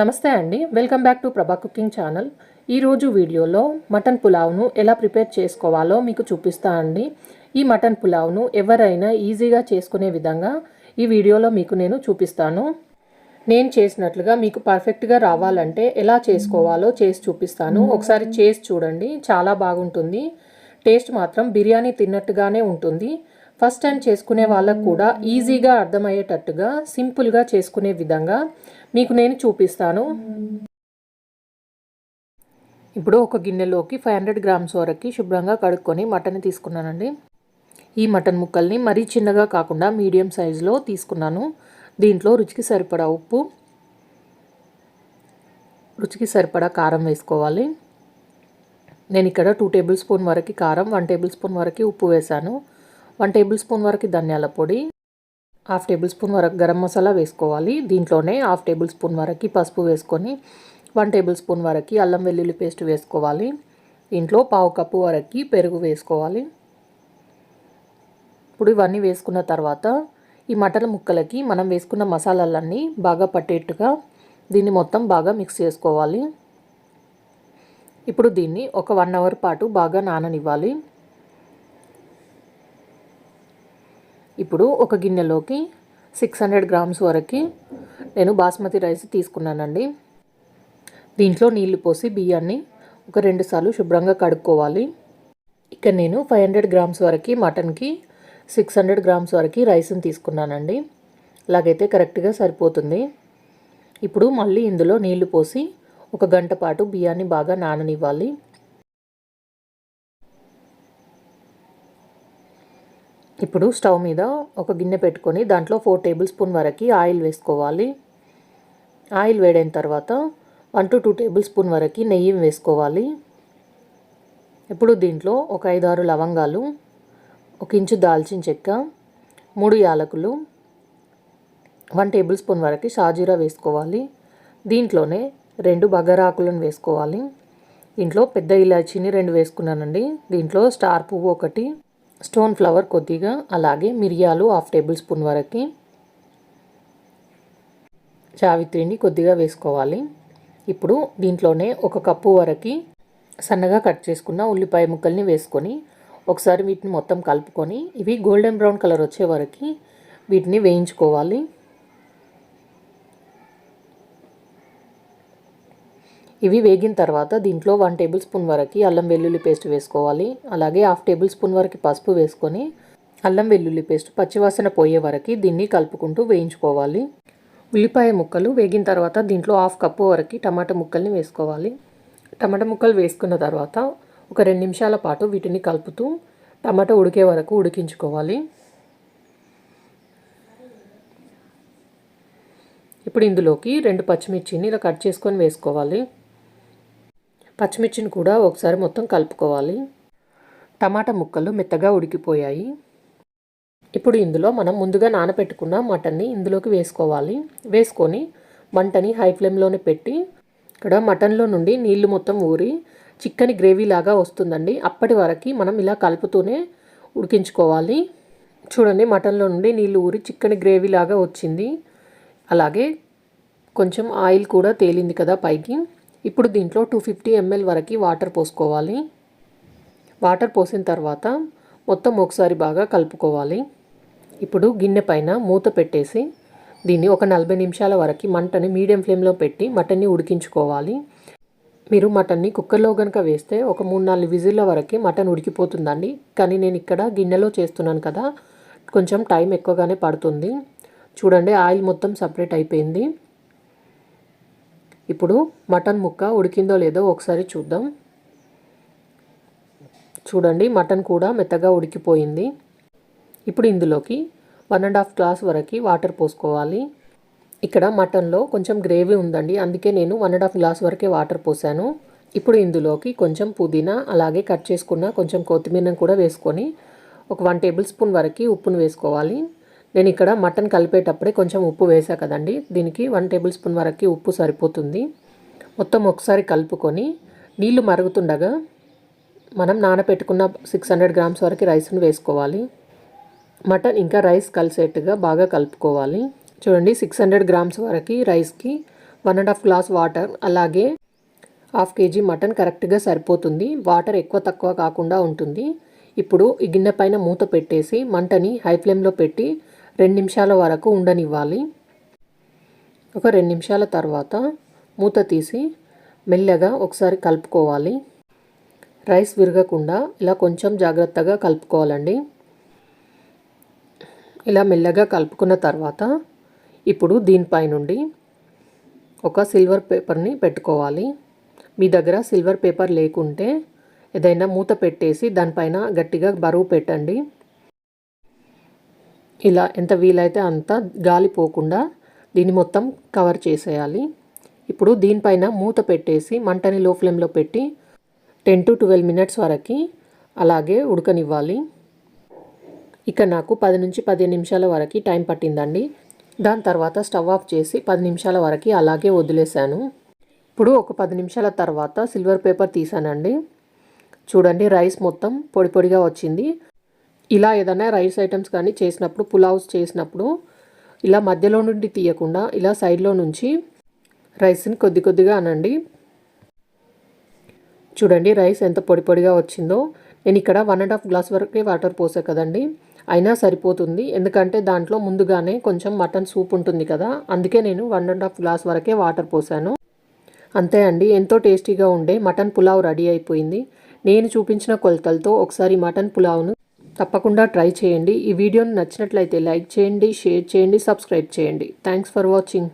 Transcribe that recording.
నమస్తే అండి. Welcome back to Prabha cooking channel. ఈరోజు వీడియోలో మటన్ పులావ్ను ఎలా ప్రిపేర్ చేసుకోవాలో మీకు చూపిస్తా అండి. ఈ మటన్ పులావ్ను ఎవరైనా ఈజీగా చేసుకునే విధంగా ఈ వీడియోలో మీకు నేను చూపిస్తాను. నేను చేసినట్లుగా మీకు పర్ఫెక్ట్గా రావాలంటే ఎలా చేసుకోవాలో చేసి చూపిస్తాను. ఒకసారి చేసి చూడండి. చాలా బాగుంటుంది. టేస్ట్ మాత్రం బిర్యానీ తిన్నట్టుగానే ఉంటుంది. ఫస్ట్ టైం చేసుకునే వాళ్ళకు కూడా ఈజీగా అర్థమయ్యేటట్టుగా సింపుల్గా చేసుకునే విధంగా మీకు నేను చూపిస్తాను. ఇప్పుడు ఒక గిన్నెలోకి ఫైవ్ హండ్రెడ్ గ్రామ్స్ వరకు శుభ్రంగా కడుక్కొని మటన్ తీసుకున్నానండి. ఈ మటన్ ముక్కల్ని మరీ చిన్నగా కాకుండా మీడియం సైజులో తీసుకున్నాను. దీంట్లో రుచికి సరిపడా ఉప్పు రుచికి సరిపడా కారం వేసుకోవాలి. నేను ఇక్కడ టూ టేబుల్ స్పూన్ వరకు కారం వన్ టేబుల్ స్పూన్ వరకు ఉప్పు వేశాను. వన్ టేబుల్ స్పూన్ వరకు ధనియాల పొడి హాఫ్ టేబుల్ స్పూన్ వరకు గరం మసాలా వేసుకోవాలి. దీంట్లోనే హాఫ్ టేబుల్ స్పూన్ వరకు పసుపు వేసుకొని వన్ టేబుల్ స్పూన్ వరకు అల్లం వెల్లుల్లి పేస్ట్ వేసుకోవాలి. దీంట్లో పావు కప్పు వరకు పెరుగు వేసుకోవాలి. ఇప్పుడు ఇవన్నీ వేసుకున్న తర్వాత ఈ మటన్ ముక్కలకి మనం వేసుకున్న మసాలాలన్నీ బాగా పట్టేట్టుగా దీన్ని మొత్తం బాగా మిక్స్ చేసుకోవాలి. ఇప్పుడు దీన్ని ఒక వన్ అవర్ పాటు బాగా నాననివ్వాలి. ఇప్పుడు ఒక గిన్నెలోకి సిక్స్ హండ్రెడ్ గ్రామ్స్ వరకు నేను బాస్మతి రైస్ తీసుకున్నానండి. దీంట్లో నీళ్ళు పోసి బియ్యాన్ని ఒక రెండు సార్లు శుభ్రంగా కడుక్కోవాలి. ఇక నేను ఫైవ్ హండ్రెడ్ గ్రామ్స్ వరకు మటన్కి సిక్స్ హండ్రెడ్ గ్రామ్స్ వరకు రైస్ని తీసుకున్నానండి. అలాగైతే కరెక్ట్గా సరిపోతుంది. ఇప్పుడు మళ్ళీ ఇందులో నీళ్ళు పోసి ఒక గంట పాటు బియ్యాన్ని బాగా నాననివ్వాలి. ఇప్పుడు స్టవ్ మీద ఒక గిన్నె పెట్టుకొని దాంట్లో ఫోర్ టేబుల్ స్పూన్ వరకు ఆయిల్ వేసుకోవాలి. ఆయిల్ వేడైన తర్వాత one to two tablespoon వరకు నెయ్యి వేసుకోవాలి. ఇప్పుడు దీంట్లో ఒక ఐదారు లవంగాలు ఒక ఇంచు దాల్చిన చెక్క మూడు యాలకులు వన్ టేబుల్ స్పూన్ వరకు షాజీరా వేసుకోవాలి. దీంట్లోనే రెండు బగరాకులను వేసుకోవాలి. దీంట్లో పెద్ద ఇలాచీని రెండు వేసుకున్నానండి. దీంట్లో స్టార్ పువ్వు ఒకటి స్టోన్ ఫ్లవర్ కొద్దిగా అలాగే మిరియాలు హాఫ్ టేబుల్ స్పూన్ వరకు. చావిత్రిని కొద్దిగా వేసుకోవాలి. ఇప్పుడు దీంట్లోనే ఒక కప్పు వరకు సన్నగా కట్ చేసుకున్న ఉల్లిపాయ ముక్కల్ని వేసుకొని ఒకసారి వీటిని మొత్తం కలుపుకొని ఇవి గోల్డెన్ బ్రౌన్ కలర్ వచ్చే వరకు వీటిని వేయించుకోవాలి. ఇవి వేగిన తర్వాత దీంట్లో వన్ టేబుల్ స్పూన్ వరకు అల్లం వెల్లుల్లి పేస్ట్ వేసుకోవాలి. అలాగే హాఫ్ టేబుల్ స్పూన్ వరకు పసుపు వేసుకొని అల్లం వెల్లుల్లి పేస్ట్ పచ్చివాసన పోయే వరకు దీన్ని కలుపుకుంటూ వేయించుకోవాలి. ఉల్లిపాయ ముక్కలు వేగిన తర్వాత దీంట్లో హాఫ్ కప్పు వరకు టమాటా ముక్కల్ని వేసుకోవాలి. టమాటా ముక్కలు వేసుకున్న తర్వాత ఒక రెండు నిమిషాల పాటు వీటిని కలుపుతూ టమాటా ఉడికే వరకు ఉడికించుకోవాలి. ఇప్పుడు ఇందులోకి రెండు పచ్చిమిర్చిని ఇలా కట్ చేసుకొని వేసుకోవాలి. పచ్చిమిర్చిని కూడా ఒకసారి మొత్తం కలుపుకోవాలి. టమాటా ముక్కలు మెత్తగా ఉడికిపోయాయి. ఇప్పుడు ఇందులో మనం ముందుగా నానబెట్టుకున్న మటన్ని ఇందులోకి వేసుకోవాలి. వేసుకొని మంటని హై ఫ్లేమ్లోనే పెట్టి ఇక్కడ మటన్లో నుండి నీళ్ళు మొత్తం ఊరి చిక్కని గ్రేవీ లాగా వస్తుందండి. అప్పటి వరకు మనం ఇలా కలుపుతూనే ఉడికించుకోవాలి. చూడండి మటన్లో నుండి నీళ్ళు ఊరి చిక్కని గ్రేవీ లాగా వచ్చింది. అలాగే కొంచెం ఆయిల్ కూడా తేలింది కదా పైకి. ఇప్పుడు దీంట్లో టూ ఫిఫ్టీ ఎంఎల్ వరకు వాటర్ పోసుకోవాలి. వాటర్ పోసిన తర్వాత మొత్తం ఒకసారి బాగా కలుపుకోవాలి. ఇప్పుడు గిన్నె పైన మూత పెట్టేసి దీన్ని ఒక నలభై నిమిషాల వరకు మంటని మీడియం ఫ్లేమ్లో పెట్టి మటన్ని ఉడికించుకోవాలి. మీరు మటన్ని కుక్కర్లో కనుక వేస్తే ఒక మూడు నాలుగు విజిల్ల వరకు మటన్ ఉడికిపోతుందండి. కానీ నేను ఇక్కడ గిన్నెలో చేస్తున్నాను కదా కొంచెం టైం ఎక్కువగానే పడుతుంది. చూడండి ఆయిల్ మొత్తం సపరేట్ అయిపోయింది. ఇప్పుడు మటన్ ముక్క ఉడికిందో లేదో ఒకసారి చూద్దాం. చూడండి మటన్ కూడా మెత్తగా ఉడికిపోయింది. ఇప్పుడు ఇందులోకి వన్ అండ్ హాఫ్ గ్లాస్ వరకు వాటర్ పోసుకోవాలి. ఇక్కడ మటన్లో కొంచెం గ్రేవీ ఉందండి అందుకే నేను వన్ అండ్ హాఫ్ గ్లాస్ వరకే వాటర్ పోసాను. ఇప్పుడు ఇందులోకి కొంచెం పుదీనా అలాగే కట్ చేసుకున్న కొంచెం కొత్తిమీరను కూడా వేసుకొని ఒక వన్ టేబుల్ స్పూన్ వరకు ఉప్పును వేసుకోవాలి. నేను ఇక్కడ మటన్ కలిపేటప్పుడే కొంచెం ఉప్పు వేసా కదండి. దీనికి వన్ టేబుల్ స్పూన్ వరకు ఉప్పు సరిపోతుంది. మొత్తం ఒకసారి కలుపుకొని నీళ్ళు మరుగుతుండగా మనం నానబెట్టుకున్న సిక్స్ హండ్రెడ్ గ్రామ్స్ వరకు రైస్ను వేసుకోవాలి. మటన్ ఇంకా రైస్ కలిసేట్టుగా బాగా కలుపుకోవాలి. చూడండి సిక్స్ హండ్రెడ్ గ్రామ్స్ వరకు రైస్కి one and half glass water అలాగే హాఫ్ కేజీ మటన్ కరెక్ట్గా సరిపోతుంది. వాటర్ ఎక్కువ తక్కువ కాకుండా ఉంటుంది. ఇప్పుడు ఈ గిన్నె పైన మూత పెట్టేసి మంటని హై ఫ్లేమ్లో పెట్టి రెండు నిమిషాల వరకు ఉండనివ్వాలి. ఒక రెండు నిమిషాల తర్వాత మూత తీసి మెల్లగా ఒకసారి కలుపుకోవాలి. రైస్ విరగకుండా ఇలా కొంచెం జాగ్రత్తగా కలుపుకోవాలండి. ఇలా మెల్లగా కలుపుకున్న తర్వాత ఇప్పుడు దీనిపై నుండి ఒక సిల్వర్ పేపర్ని పెట్టుకోవాలి. మీ దగ్గర సిల్వర్ పేపర్ లేకుంటే ఏదైనా మూత పెట్టేసి దానిపైన గట్టిగా బరువు పెట్టండి. ఇలా ఎంత వీలైతే అంత గాలి పోకుండా దీన్ని మొత్తం కవర్ చేసేయాలి. ఇప్పుడు దీనిపైన మూత పెట్టేసి మంటని లో ఫ్లేమ్లో పెట్టి టెన్ టు ట్వెల్వ్ మినిట్స్ వరకు అలాగే ఉడకనివ్వాలి. ఇక నాకు పది నుంచి పదిహేను నిమిషాల వరకు టైం పట్టిందండి. దాని తర్వాత స్టవ్ ఆఫ్ చేసి పది నిమిషాల వరకు అలాగే వదిలేశాను. ఇప్పుడు ఒక పది నిమిషాల తర్వాత సిల్వర్ పేపర్ తీసానండి. చూడండి రైస్ మొత్తం పొడి పొడిగా వచ్చింది. ఇలా ఏదైనా రైస్ ఐటమ్స్ కానీ చేసినప్పుడు పులావ్స్ చేసినప్పుడు ఇలా మధ్యలో నుండి తీయకుండా ఇలా సైడ్లో నుంచి రైస్ని కొద్ది కొద్దిగా అనండి. చూడండి రైస్ ఎంత పొడి పొడిగా వచ్చిందో. నేను ఇక్కడ వన్ అండ్ హాఫ్ గ్లాస్ వరకే వాటర్ పోసా కదండి. అయినా సరిపోతుంది. ఎందుకంటే దాంట్లో ముందుగానే కొంచెం మటన్ సూప్ ఉంటుంది కదా. అందుకే నేను వన్ అండ్ హాఫ్ గ్లాస్ వరకే వాటర్ పోసాను. అంతే అండి. ఎంతో టేస్టీగా ఉండే మటన్ పులావ్ రెడీ అయిపోయింది. నేను చూపించిన కొలతలతో ఒకసారి మటన్ పులావ్ను తప్పకుండా ట్రై చేయండి. ఈ వీడియోని నచ్చినట్లయితే లైక్ చేయండి షేర్ చేయండి సబ్స్క్రైబ్ చేయండి. Thanks for watching